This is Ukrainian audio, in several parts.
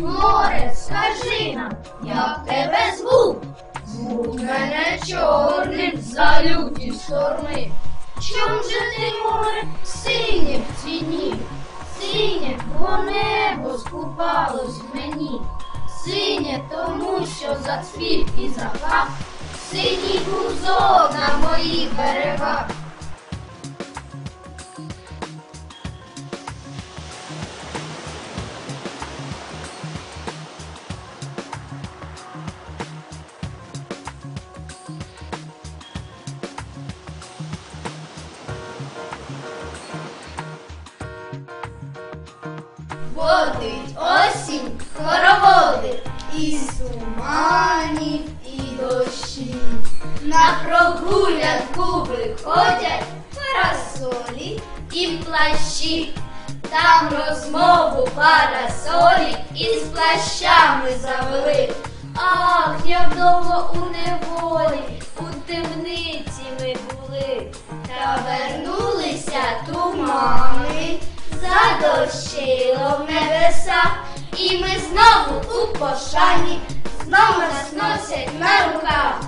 Море, скажи нам, як тебе звуть? Звуть мене чорним за люті шторми. Чом же ти море синє в ціні? Синє, бо небо скупалось в мені. Синє, тому що зацвів і запах. Синій бузок на моїх берегах. Водить осінь хороводи із туманів і дощі. На прогулянку виходять парасолі і плащі. Там розмову парасолі із плащами завели. Ах, як довго у неволі, у темниці ми були, та вернулися тумани, задощило небеса, і ми знову у пошані, знову нас носять на руках.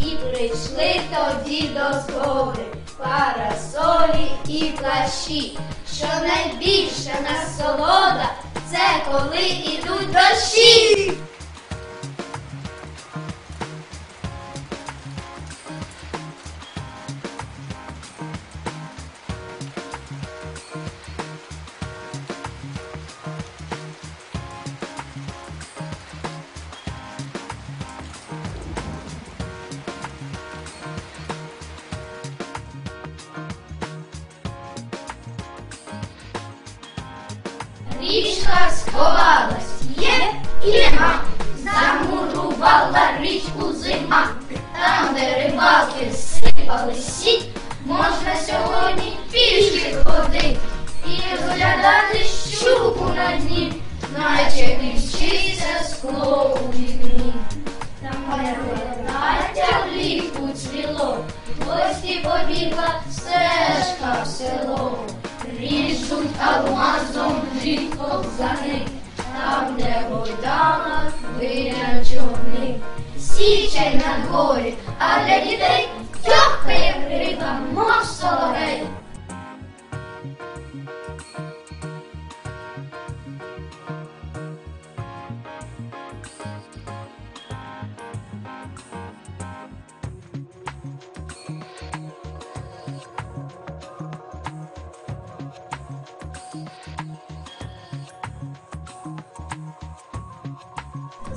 І прийшли тоді до згоди парасолі і плащі, що найбільша насолода це коли ідуть дощі. Річка сховалась, є і нема, замурувала річку зима, там, де рибалки сипали сіть, можна сьогодні пішки ходити і розглядати щуку на дні, наче віщиться скло у вікні. Там де плаття влітку цвіло, гості побігла стежка в село. Ріжуть алмазом дві ковзани, там, де гойдала виля човни. Січай на дворі,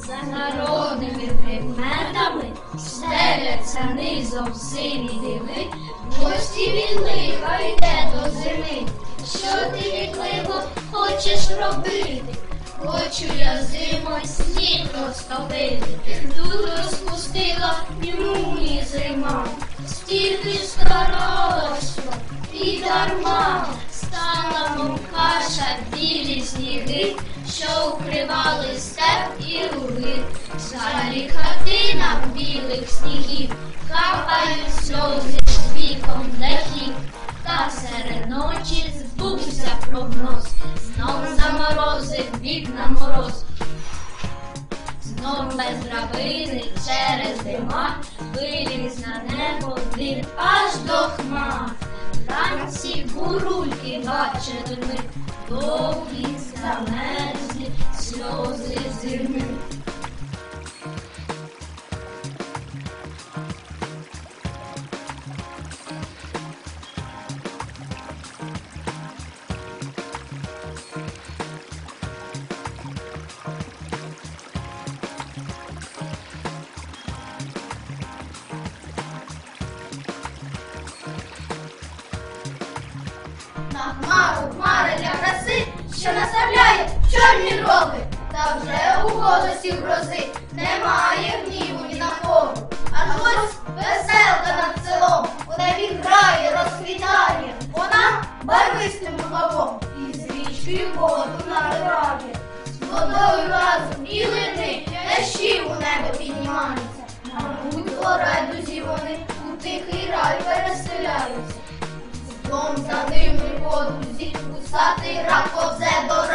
За народними предметами стеляться низом сині диви, гості від лиха йде до зими. Що ти вікливо хочеш робити? Хочу я зимою сніг розтопити, тут розпустила нюні зима, стільки старалася, і дарма стала мов каша білі сніги, що укривали степ і луги, залі хатина білих снігів, капають сльози з віком дахів, та серед ночі збувся прогноз, знов заморозив вікна мороз. Знов без драбини через дима виліз на небо дим аж до хмар. Вранці бурульки бачили ми, довгі замерзлі сльози зими. На хмару хмари для краси, що наставляє чорні роги. Та вже у голосі грози немає гніву ні на кого. Аж ось веселка над селом, у небі грає, розквітає. Вона барвистим рукавом і з річкою воду набирає. З водою разом і лини, дощі у небо піднімаються. Мабуть, райдузі вони у тихий рай переселяються. Дом за ними подузі, усатий рак повзе до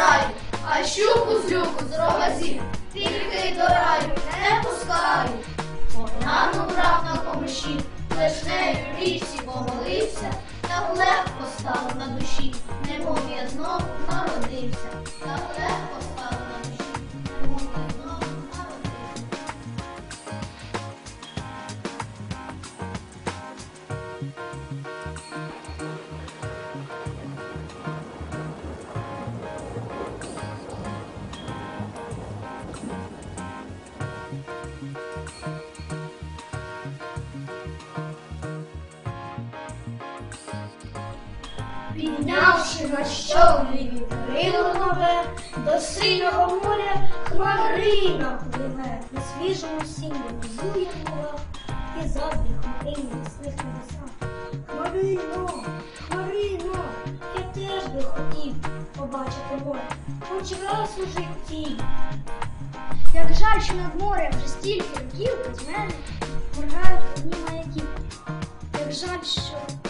а щуку злюку з рогазів, тільки до раю не пускають. Погляну брав на комиші, в річці помолився, так легко стало на душі, немов я знову народився, так легко стало Піднявши на щоглі вітрило нове, до синього моря хмарина пливе, на свіжому сіні бузує мова, і завжди хмарин ясних небесах. Хмарино, Хмарино, я теж би хотів побачити море, хоч раз у житті. Як жаль, що над морем вже стільки років без мене моргають одні маяки. Як жаль, що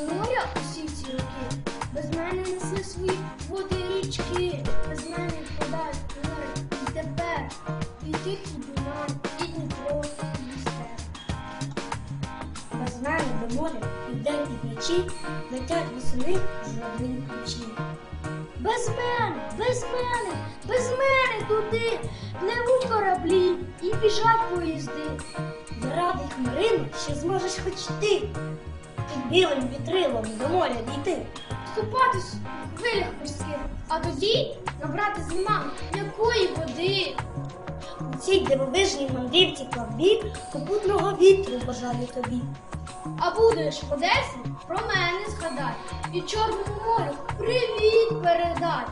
до моря усі ці роки без мене несли свої води річки, без мене впадають в море і тепер, і тихий Дунай, і Дніпро, і Дністер. Без мене до моря і вдень і вночі летять восени журавлині ключі. Без мене, без мене, без мене туди пливуть кораблі і біжать поїзди. Заради хмарину ще зможеш хоч ти під білим вітрилом до моря дійти. Ступатись в хвилях морських, а тоді набрати з лиману якої води. У цій дивовижній мандрівці плавбі попутного вітру бажаю тобі. А будеш в Одесі, про мене згадай і Чорному морю привіт передай.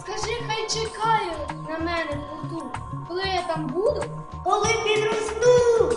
Скажи, хай чекає на мене в порту, коли я там буду, Коли підросту